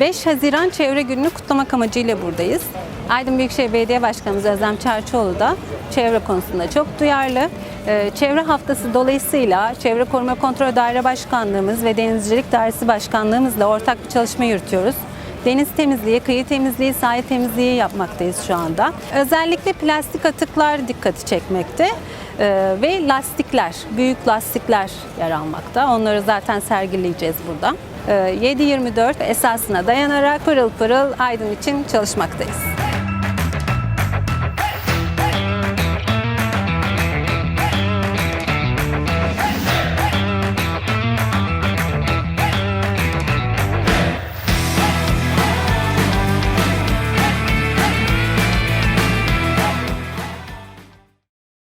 5 Haziran Çevre Günü'nü kutlamak amacıyla buradayız. Aydın Büyükşehir Belediye Başkanımız Özlem Çerçioğlu da çevre konusunda çok duyarlı. Ee, Çevre haftası dolayısıyla Çevre Koruma Kontrol Daire Başkanlığımız ve Denizcilik Dairesi Başkanlığımızla ortak bir çalışma yürütüyoruz. Deniz temizliği, kıyı temizliği, sahil temizliği yapmaktayız şu anda. Özellikle plastik atıklar dikkati çekmekte Ee, ve lastikler, büyük lastikler yer almakta. Onları zaten sergileyeceğiz burada. Ee, 7-24 esasına dayanarak pırıl pırıl Aydın için çalışmaktayız.